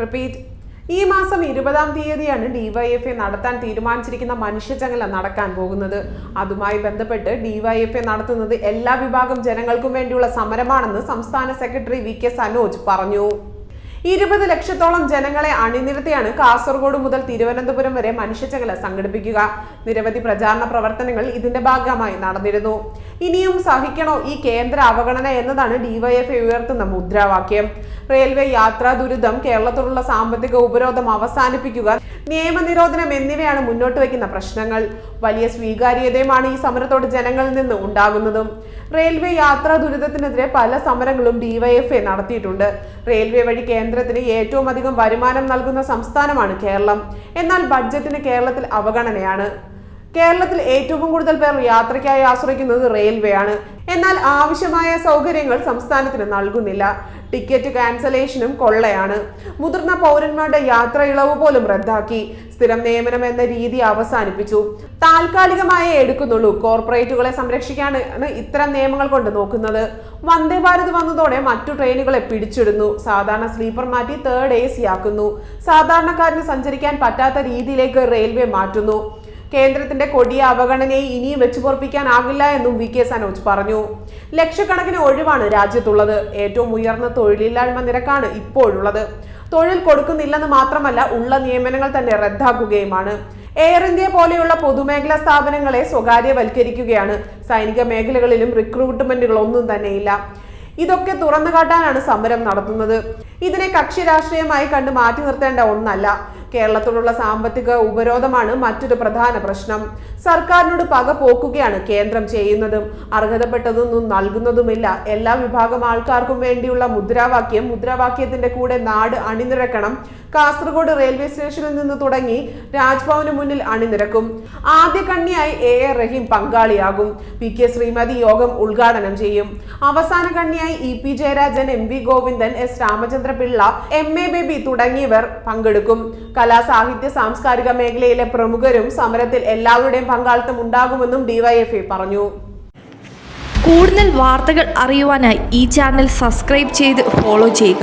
Repeat ഈ മാസം ഇരുപതാം തീയതിയാണ് ഡിവൈഎഫ്എ നടത്താൻ തീരുമാനിച്ചിരിക്കുന്ന മനുഷ്യചങ്ങല നടക്കാൻ പോകുന്നത്. അതുമായി ബന്ധപ്പെട്ട് ഡിവൈഎഫ്എ നടത്തുന്നത് എല്ലാ വിഭാഗം ജനങ്ങൾക്കും വേണ്ടിയുള്ള സമരമാണെന്ന് സംസ്ഥാന സെക്രട്ടറി വി കെ സനോജ് പറഞ്ഞു. ഇരുപത് ലക്ഷത്തോളം ജനങ്ങളെ അണിനിരത്തിയാണ് കാസർഗോഡ് മുതൽ തിരുവനന്തപുരം വരെ മനുഷ്യചങ്ങല സംഘടിപ്പിക്കുക. നിരവധി പ്രചാരണ പ്രവർത്തനങ്ങൾ ഇതിന്റെ ഭാഗമായി നടന്നിരുന്നു. ഇനിയും സഹിക്കണോ ഈ കേന്ദ്ര അവഗണന എന്നതാണ് ഡിവൈഎഫ്ഐ ഉയർത്തുന്ന മുദ്രാവാക്യം. റെയിൽവേ യാത്രാ ദുരിതം കേരളത്തോടുള്ള സാമ്പത്തിക ഉപരോധം അവസാനിപ്പിക്കുക നിയമനിരോധനം എന്നിവയാണ് മുന്നോട്ട് വയ്ക്കുന്ന പ്രശ്നങ്ങൾ. വലിയ സ്വീകാര്യതയുമാണ് ഈ സമരത്തോട് ജനങ്ങളിൽ നിന്ന് ഉണ്ടാകുന്നതും. റെയിൽവേ യാത്രാ ദുരിതത്തിനെതിരെ പല സമരങ്ങളും ഡിവൈഎഫ്ഐ നടത്തിയിട്ടുണ്ട്. റെയിൽവേ വഴി കേന്ദ്രത്തിന് ഏറ്റവും അധികം വരുമാനം നൽകുന്ന സംസ്ഥാനമാണ് കേരളം. എന്നാൽ ബഡ്ജറ്റിന് കേരളത്തിൽ അവഗണനയാണ്. കേരളത്തിൽ ഏറ്റവും കൂടുതൽ പേർ യാത്രയ്ക്കായി ആശ്രയിക്കുന്നത് റെയിൽവേ ആണ് എന്നാൽ ആവശ്യമായ സൗകര്യങ്ങൾ സംസ്ഥാനത്തിന് നൽകുന്നില്ല. ടിക്കറ്റ് ക്യാൻസലേഷനും കൊള്ളയാണ്. മുതിർന്ന പൗരന്മാരുടെ യാത്ര ഇളവ് പോലും റദ്ദാക്കി. സ്ഥിരം നിയമനം എന്ന രീതി അവസാനിപ്പിച്ചു. താൽക്കാലികമായേ എടുക്കുന്നുള്ളൂ കോർപ്പറേറ്റുകളെ സംരക്ഷിക്കാനാണ് ഇത്തരം നിയമങ്ങൾ കൊണ്ട് നോക്കുന്നത്. വന്ദേ ഭാരത് വന്നതോടെ മറ്റു ട്രെയിനുകളെ പിടിച്ചിടുന്നു. സാധാരണ സ്ലീപ്പർ മാറ്റി തേർഡ് എ സി ആക്കുന്നു. സാധാരണക്കാരന് സഞ്ചരിക്കാൻ പറ്റാത്ത രീതിയിലേക്ക് റെയിൽവേ മാറ്റുന്നു. കേന്ദ്രത്തിന്റെ കൊടിയ അവഗണനയെ ഇനിയും വെച്ചു പൊറപ്പിക്കാനാകില്ല എന്നും വി കെ സനോജ് പറഞ്ഞു. ലക്ഷക്കണക്കിന് ഒഴിവാണ് രാജ്യത്തുള്ളത്. ഏറ്റവും ഉയർന്ന തൊഴിലില്ലായ്മ നിരക്കാണ് ഇപ്പോഴുള്ളത്. തൊഴിൽ കൊടുക്കുന്നില്ലെന്ന് മാത്രമല്ല ഉള്ള നിയമനങ്ങൾ തന്നെ റദ്ദാക്കുകയുമാണ്. എയർ ഇന്ത്യ പോലെയുള്ള പൊതുമേഖലാ സ്ഥാപനങ്ങളെ സ്വകാര്യവൽക്കരിക്കുകയാണ്. സൈനിക മേഖലകളിലും റിക്രൂട്ട്മെന്റുകൾ ഒന്നും തന്നെയില്ല. ഇതൊക്കെ തുറന്നു കാട്ടാനാണ് സമരം നടത്തുന്നത്. ഇതിനെ കക്ഷി രാഷ്ട്രീയമായി കണ്ട് മാറ്റി നിർത്തേണ്ട ഒന്നല്ല. കേരളത്തോടുള്ള സാമ്പത്തിക ഉപരോധമാണ് മറ്റൊരു പ്രധാന പ്രശ്നം. സർക്കാരിനോട് പക പോക്കുകയാണ് കേന്ദ്രം ചെയ്യുന്നതും. അർഹതപ്പെട്ടതൊന്നും നൽകുന്നതുമില്ല. എല്ലാ വിഭാഗം ആൾക്കാർക്കും വേണ്ടിയുള്ള മുദ്രാവാക്യം മുദ്രാവാക്യത്തിന്റെ കൂടെ നാട് അണിനിരക്കണം. കാസർഗോഡ് റെയിൽവേ സ്റ്റേഷനിൽ നിന്ന് തുടങ്ങി രാജ്ഭവന് മുന്നിൽ അണിനിരക്കും. ആദ്യ കണ്ണിയായി എ എ റഹീം പങ്കാളിയാകും. പി കെ ശ്രീമതി യോഗം ഉദ്ഘാടനം ചെയ്യും. അവസാന കണ്ണിയായി E P Jayarajan M V Govindan S Ramachandra Pillai M A Baby തുടങ്ങിയവർ പങ്കെടുക്കും. കലാ സാഹിത്യ സാംസ്കാരിക മേഖലയിലെ പ്രമുഖരും സമരത്തിൽ എല്ലാവരുടെയും പങ്കാളിത്തം ഉണ്ടാകുമെന്നും ഡിവൈഎഫ്ഐ പറഞ്ഞു. കൂടുതൽ വാർത്തകൾ അറിയുവാനായി ഈ ചാനൽ സബ്സ്ക്രൈബ് ചെയ്ത് ഫോളോ ചെയ്യുക.